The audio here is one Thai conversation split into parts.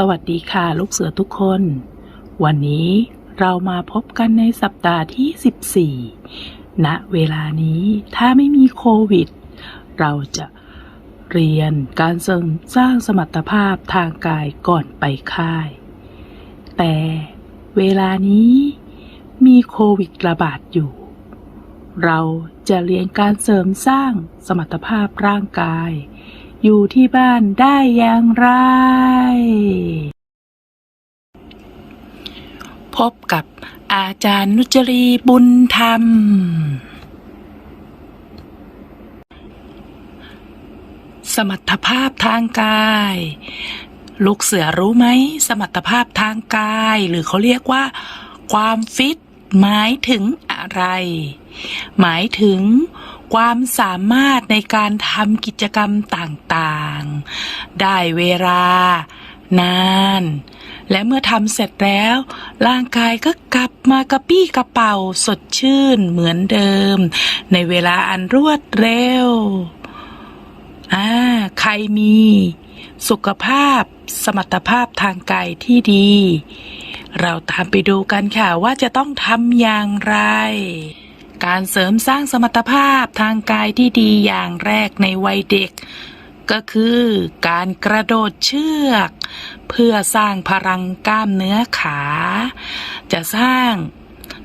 สวัสดีค่ะลูกเสือทุกคน วันนี้เรามาพบกันในสัปดาห์ที่ 14 ณ เวลานี้ถ้าไม่มีโควิด เราจะเรียนการเสริมสร้างสมรรถภาพทางกายก่อนไปค่าย แต่เวลานี้มีโควิดระบาดอยู่ เราจะเรียนการเสริมสร้างสมรรถภาพร่างกาย อยู่ที่บ้านได้อย่างไร พบกับอาจารย์นุจรีบุญธรรม สมรรถภาพทางกาย ลูกเสือรู้ไหม สมรรถภาพทางกาย หรือเขาเรียกว่า ความฟิต หมายถึงอะไร หมายถึง ความสามารถในการทำกิจกรรมต่างๆ ได้เวลา นาน และเมื่อทำเสร็จแล้ว ร่างกายก็กลับมากระปี้กระเป๋าสดชื่นเหมือนเดิม ในเวลาอันรวดเร็วอ่าใครมี สุขภาพสมรรถภาพทางกายที่ดี เราตามไปดูกันค่ะว่าจะต้องทำอย่างไร การเสริมสร้างสมรรถภาพทางกายที่ดีอย่างแรกในวัยเด็ก ก็คือการกระโดดเชือก เพื่อสร้างพลังกล้ามเนื้อขา จะสร้าง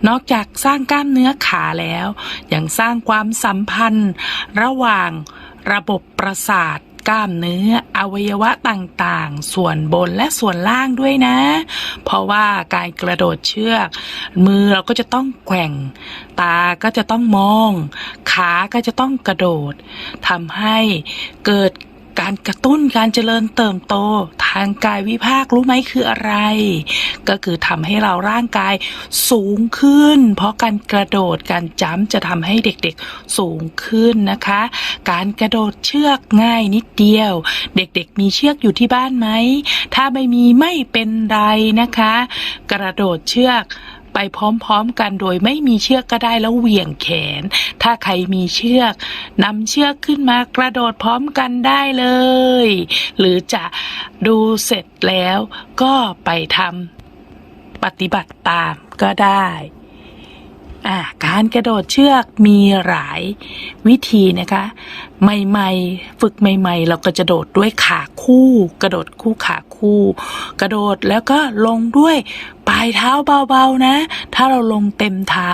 นอกจากสร้างกล้ามเนื้อขาแล้ว ยังสร้างความสัมพันธ์ระหว่างระบบประสาท กล้ามเนื้ออวัยวะต่างๆ ส่วนบนและส่วนล่างด้วยนะ เพราะว่าการกระโดดเชือก มือเราก็จะต้องแกว่ง ตาก็จะต้องมอง ขาก็จะต้องกระโดดทำให้เกิด การกระตุ้นการเจริญเติบโต ทางกายวิภาครู้ไหมคืออะไร ก็คือทำให้เราร่างกายสูงขึ้น เพราะการกระโดดการจ้ำจะทำให้เด็กๆสูงขึ้นนะคะ การกระโดดเชือกง่ายนิดเดียว เด็กๆมีเชือกอยู่ที่บ้านไหม ถ้าไม่มีไม่เป็นไรนะคะ กระโดดเชือก ไปพร้อมๆกันโดยไม่มีเชือกก็ได้แล้วเหวี่ยงแขน ถ้าใครมีเชือกนำเชือกขึ้นมากระโดดพร้อมกันได้เลย หรือจะดูเสร็จแล้วก็ไปทำปฏิบัติตามก็ได้ การกระโดดเชือกมีหลายวิธีนะคะ ใหม่ๆ ฝึกใหม่ ๆ เราก็จะโดดด้วยขาคู่ กระโดดคู่ขาคู่ กระโดดแล้วก็ลงด้วยปลายเท้าเบาๆนะ ถ้าเราลงเต็มเท้า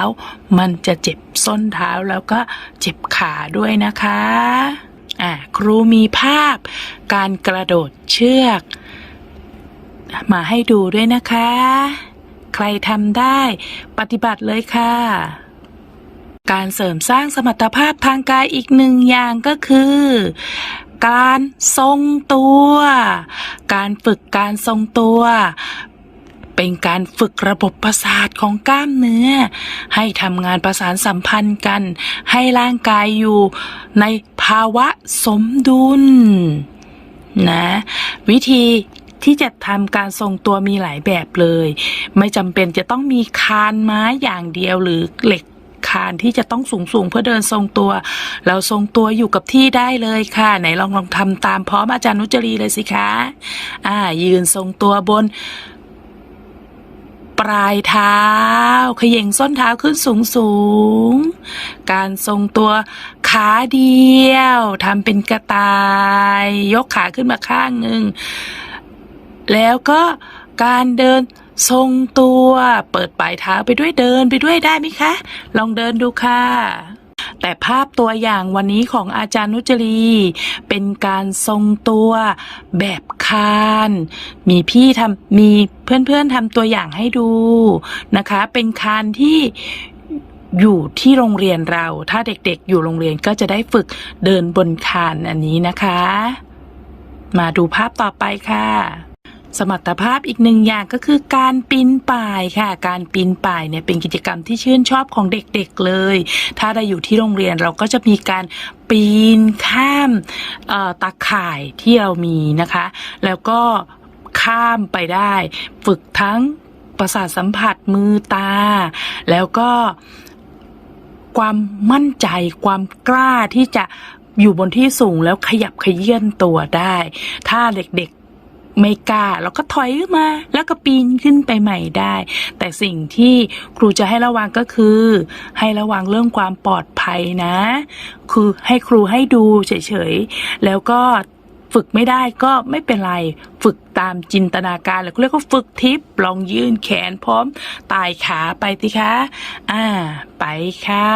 มันจะเจ็บส้นเท้าแล้วก็เจ็บขาด้วยนะคะอ่าครูมีภาพการกระโดดเชือก มาให้ดูด้วยนะคะ ครทำได้ ปฏิบัติเลยค่ะ การเสริมสร้างสมรรถภาพทางกายอีกหนึ่งอย่างก็คือ การทรงตัว การฝึกการทรงตัวเป็นการฝึกระบบประสาทของกล้ามเนื้อ ให้ทำงานประสานสัมพันธ์กัน ให้ร่างกายอยู่ในภาวะสมดุลนะ วิธี ที่จะทำการทรงตัวมีหลายแบบเลย ไม่จำเป็นจะต้องมีคานไม้อย่างเดียวหรือเหล็กคานที่จะต้องสูงสูงๆเพื่อเดินทรงตัว เราทรงตัวอยู่กับที่ได้เลยค่ะ ไหนลองลองทำตามพร้อมอาจารย์นุจรีเลยสิคะอ่า ยืนทรงตัวบน ปลายเท้าเขย่งส้นเท้าขึ้นสูงสูงๆการทรงตัวขาเดียวทำเป็นกระต่าย ยกขาขึ้นมาข้างหนึ่ง แล้วก็การเดินทรงตัว เปิดปลายเท้าไปด้วยเดินไปด้วยได้ไหมคะ ลองเดินดูค่ะ แต่ภาพตัวอย่างวันนี้ของอาจารย์นุจรี เป็นการทรงตัวแบบคาน มีพี่ทำมีเพื่อนๆทำตัวอย่างให้ดูนะคะ เป็นคานที่อยู่ที่โรงเรียนเรา ถ้าเด็กๆ อยู่โรงเรียนก็จะได้ฝึกเดินบนคานอันนี้นะคะ มาดูภาพต่อไปค่ะ สมรรถภาพอีกหนึ่งอย่างก็คือการปีนป่ายค่ะ การปีนป่ายเนี่ยเป็นกิจกรรมที่ชื่นชอบของเด็กๆเลย ถ้าได้อยู่ที่โรงเรียนเราก็จะมีการปีนข้ามตาข่ายที่เรามีนะคะ แล้วก็ข้ามไปได้ ฝึกทั้งประสาทสัมผัสมือตา แล้วก็ความมั่นใจความกล้าที่จะอยู่บนที่สูงแล้วขยับขยื่นตัวได้ ถ้าเด็กๆ ไม่กล้าแล้วก็ถอยขึ้นมา แล้วก็ปีนขึ้นไปใหม่ได้ แต่สิ่งที่ครูจะให้ระวังก็คือ ให้ระวังเรื่องความปลอดภัยนะ คือให้ครูให้ดูเฉยๆ แล้วก็ฝึกไม่ได้ก็ไม่เป็นไร ฝึกตามจินตนาการหรือเรียกว่าฝึกทิปลองยื่นแขนพร้อมตายขาไปสิคะ อ่า ไปค่ะ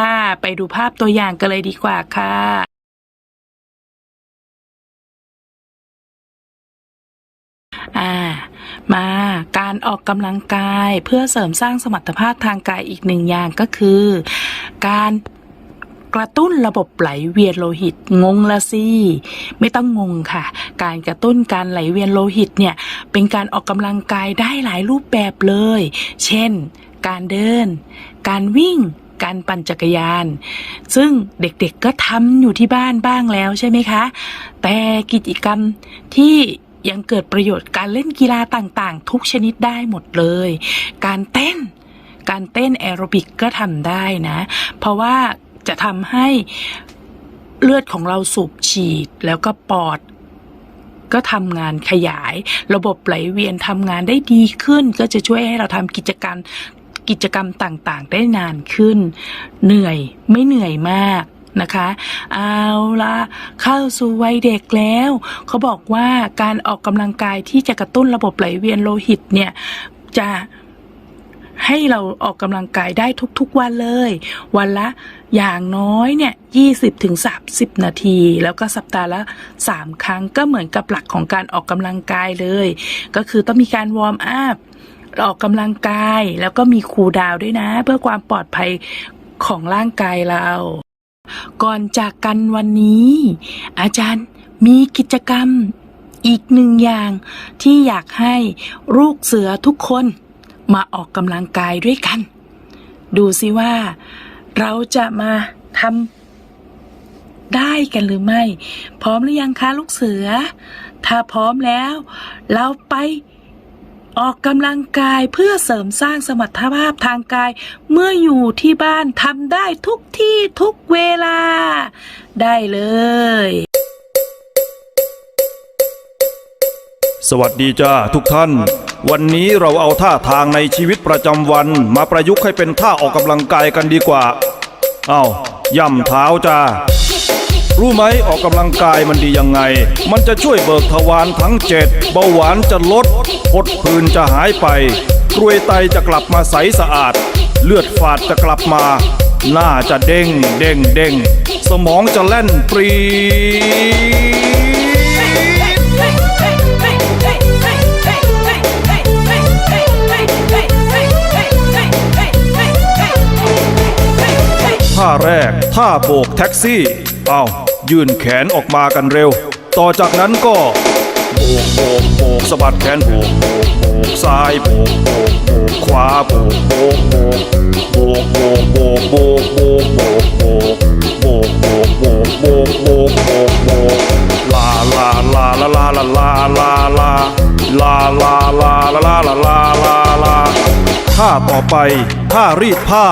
ไปดูภาพตัวอย่างกันเลยดีกว่าค่ะ มาการออกกำลังกายเพื่อเสริมสร้างสมรรถภาพทางกายอีกหนึ่งอย่างก็คือ การกระตุ้นระบบไหลเวียนโลหิตงงละสิไม่ต้องงงค่ะ การกระตุ้นการไหลเวียนโลหิตเนี่ยเป็นการออกกำลังกายได้หลายรูปแบบเลย เช่น การเดิน การวิ่งการปั่นจักรยาน ซึ่งเด็กๆก็ทำอยู่ที่บ้านบ้างแล้วใช่ไหมคะ แต่กิจกรรมที่ ยังเกิดประโยชน์การเล่นกีฬาต่างๆ ทุกชนิดได้หมดเลย การเต้น การเต้นแอโรบิกก็ทำได้นะ เพราะว่าจะทำให้เลือดของเราสูบฉีดแล้วก็ปอดก็ทำงานขยาย ระบบไหลเวียนทำงานได้ดีขึ้น ก็จะช่วยให้เราทำกิจกรรมกิจกรรมต่างๆ ได้นานขึ้น เหนื่อยไม่เหนื่อยมาก นะคะ เอาละเข้าสู่วัยเด็กแล้ว เขาบอกว่าการออกกำลังกายที่จะกระตุ้นระบบไหลเวียนโลหิตเนี่ยจะให้เราออกกำลังกายได้ทุกๆวันเลย วันละอย่างน้อยเนี่ย20ถึง30 นาที แล้วก็สัปดาห์ละ 3 ครั้งก็เหมือนกับหลักของการออกกำลังกายเลย ก็คือต้องมีการวอร์มอัพออกกำลังกายแล้วก็มีคูลดาวด้วยนะ เพื่อความปลอดภัยของร่างกายเรา ก่อนจากกันวันนี้ อาจารย์มีกิจกรรมอีกหนึ่งอย่างที่อยากให้ลูกเสือทุกคนมาออกกำลังกายด้วยกัน ดูสิว่า เราจะมาทำได้กันหรือไม่ พร้อมหรือยังคะลูกเสือ ถ้าพร้อมแล้ว เราไป ออกกำลังกายเพื่อเสริมสร้างสมรรถภาพทางกาย เมื่ออยู่ที่บ้านทำได้ทุกที่ทุกเวลา ได้เลย สวัสดีจ้าทุกท่าน วันนี้เราเอาท่าทางในชีวิตประจำวันมาประยุกต์ให้เป็นท่าออกกำลังกายกันดีกว่า เอา้าย่ำเท้าจ้า รู้ไหมออกกำลังกายมันดียังไง มันจะช่วยเบิกทวารทั้งเจ็ดเบาหวานจะลดพดผื่นจะหายไปกรวยไตจะกลับมาใสสะอาด เลือดฝาดจะกลับมา หน้าจะเด้งเด้งเด้งสมองจะแล่นปรีดท่าแรกท่าโบกแท็กซี่ เอา ยื่นแขนออกมากันเร็ว ต่อจากนั้นก็โบกโบกโบกสะบัดแขนโบกโบกโบกซ้ายโบกโบกโบกขวาโบกโบกโบกโบกโบกโบกโบกโบกโบกโบกโบกโบกโบกโบกโบกโบกโบกลาลาลาลาลาลาลาลาลาลาลาลาลาลาลาลาลาลาท่าต่อไปท่ารีดผ้า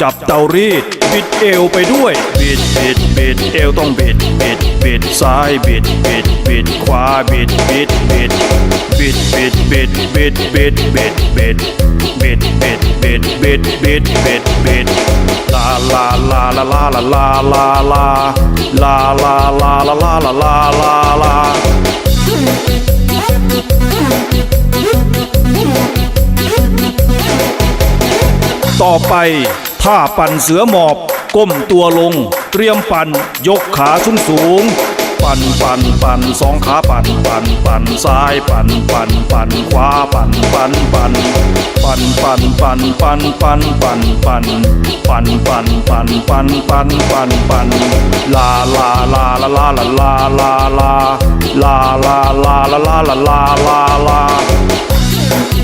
จับเตารีดบิดเอวไปด้วยบิดบิด บิดเอวต้องบิดบิดบิดซ้ายบิดบิดบิดขวาบิดบิดบิดบิดบิดบิดบิดบิดบิดบิดบิดบิดบิดบิดบิดบิดบิดลาลาลาลาลาลาลาลาลาลาลาลาลาลาลาลาลาลาต่อไปท่าปั่นเสือหมอบ ก้มตัวลง เตรียมปั่น ยกขาสูงสูง ปั่นปั่นปั่นสองขาปั่นปั่นปั่นซ้ายปั่นปั่นปั่นขวาปั่นปั่นปั่นปั่นปั่นปั่นปั่นปั่นปั่นปั่นปั่นปั่นปั่นปั่นปั่นปั่นปั่นลาลาลาลาลาลาลาลาลาลาลาลาลาลาลาลา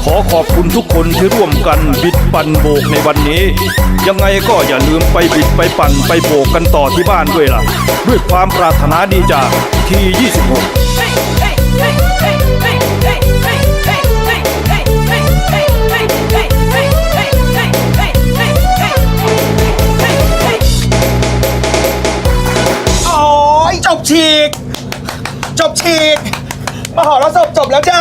ขอขอบคุณทุกคนที่ร่วมกันบิดปั่นโบกในวันนี้ ยังไงก็อย่าลืมไปบิดไปปั่นไปโบกกันต่อที่บ้านด้วยล่ะ ด้วยความปรารถนาดีจากที26โอ้ยจบฉีก จบฉีกโอ้มหรสพจบแล้วจ้า